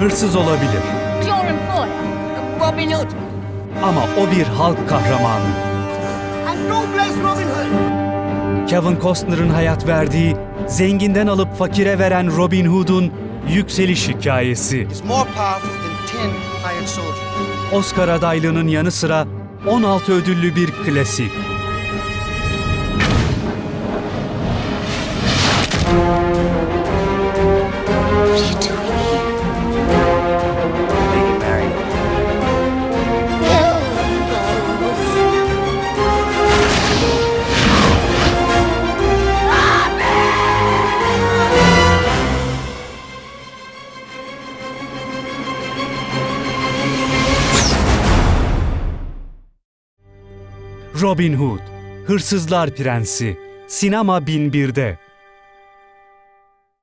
hırsız olabilir. Your employer, Robin Hood. Ama o bir halk kahramanı. And God bless Robin Hood. Kevin Costner'ın hayat verdiği, zenginden alıp fakire veren Robin Hood'un yükseliş hikayesi. Is more powerful than ten hired soldiers. Oscar adaylığının yanı sıra 16 ödüllü bir klasik. Robin Hood, Hırsızlar Prensi, Sinema 1001'de.